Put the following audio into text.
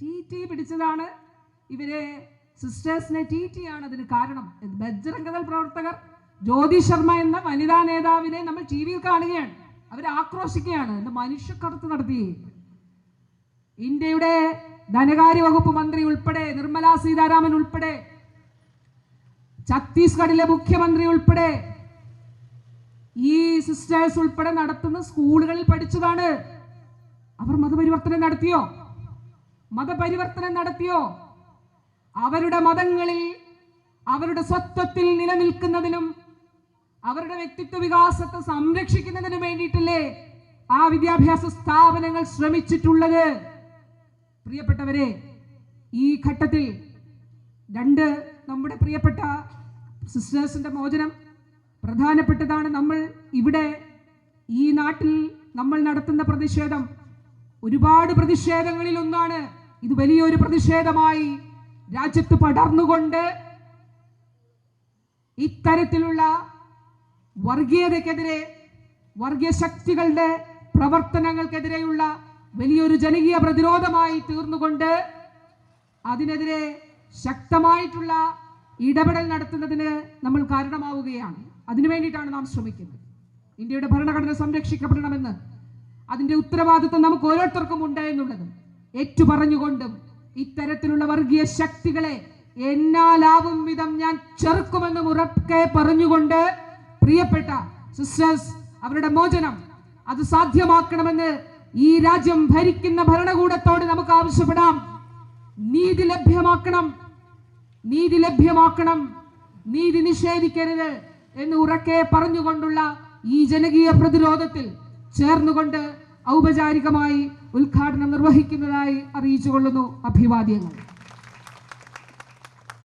T T പിടിച്ചതാണ്. ഇവരെ സിസ്റ്റേഴ്സിനെ T T ആണ് അതിന് കാരണം. ബജ്രംഗദൾ പ്രവർത്തകർ ജ്യോതി ശർമ്മ എന്ന വനിതാ നേതാവിനെ നമ്മൾ ടി വിയിൽ കാണുകയാണ്. അവർ ആക്രോശിക്കുകയാണ്. എന്ത്? മനുഷ്യക്കടത്ത് നടത്തി. ഇന്ത്യയുടെ ധനകാര്യ വകുപ്പ് മന്ത്രി ഉൾപ്പെടെ നിർമ്മലാ സീതാരാമൻ ഉൾപ്പെടെ ഛത്തീസ്ഗഡിലെ മുഖ്യമന്ത്രി ഉൾപ്പെടെ ഈ സിസ്റ്റേഴ്സ് ഉൾപ്പെടെ നടത്തുന്ന സ്കൂളുകളിൽ പഠിച്ചതാണ്. അവർ മതപരിവർത്തനം നടത്തിയോ? മതപരിവർത്തനം നടത്തിയോ? അവരുടെ മതങ്ങളിൽ അവരുടെ സ്വത്വത്തിൽ നിലനിൽക്കുന്നതിനും അവരുടെ വ്യക്തിത്വ വികാസത്തെ സംരക്ഷിക്കുന്നതിനും വേണ്ടിയിട്ടല്ലേ ആ വിദ്യാഭ്യാസ സ്ഥാപനങ്ങൾ ശ്രമിച്ചിട്ടുള്ളത്? പ്രിയപ്പെട്ടവരെ ഈ ഘട്ടത്തിൽ രണ്ട് നമ്മുടെ പ്രിയപ്പെട്ട സിസ്റ്റേഴ്സിന്റെ മോചനം പ്രധാനപ്പെട്ടതാണ്. നമ്മൾ ഇവിടെ ഈ നാട്ടിൽ നമ്മൾ നടത്തുന്ന പ്രതിഷേധം ഒരുപാട് പ്രതിഷേധങ്ങളിൽ ഒന്നാണ് ഇത് വലിയൊരു പ്രതിഷേധമായി രാജ്യത്ത് പടർന്നുകൊണ്ട് ഇത്തരത്തിലുള്ള വർഗീയതക്കെതിരെ വർഗീയ ശക്തികളുടെ പ്രവർത്തനങ്ങൾക്കെതിരെയുള്ള വലിയൊരു ജനകീയ പ്രതിരോധമായി തീർന്നുകൊണ്ട് അതിനെതിരെ ശക്തമായിട്ടുള്ള ഇടപെടൽ നടത്തുന്നതിന് നമ്മൾ കാരണമാവുകയാണ്. അതിനു വേണ്ടിയിട്ടാണ് നാം ശ്രമിക്കുന്നത്. ഇന്ത്യയുടെ ഭരണഘടന സംരക്ഷിക്കപ്പെടണമെന്ന് അതിന്റെ ഉത്തരവാദിത്വം നമുക്ക് ഓരോരുത്തർക്കും ഉണ്ട് എന്നുള്ളതും ഏറ്റുപറഞ്ഞുകൊണ്ടും ഇത്തരത്തിലുള്ള വർഗീയ ശക്തികളെ എന്നാലാവും വിധം ഞാൻ ചെറുക്കുമെന്ന് ഉറക്കെ പറഞ്ഞുകൊണ്ട് പ്രിയപ്പെട്ട സിസ്റ്റേഴ്സ് അവരുടെ മോചനം അത് സാധ്യമാക്കണമെന്ന് ഈ രാജ്യം ഭരിക്കുന്ന ഭരണകൂടത്തോട് നമുക്ക് ആവശ്യപ്പെടാം. നീതി ലഭ്യമാക്കണം. നീതി ലഭ്യമാക്കണം. നീതി നിഷേധിക്കരുത് എന്ന് ഉറക്കെ പറഞ്ഞുകൊണ്ടുള്ള ഈ ജനകീയ പ്രതിരോധത്തിൽ ചേർന്നുകൊണ്ട് ഔപചാരികമായി ഉദ്ഘാടനം നിർവഹിക്കുന്നതായി അറിയിച്ചുകൊള്ളുന്നു അഭിവാദ്യങ്ങൾ.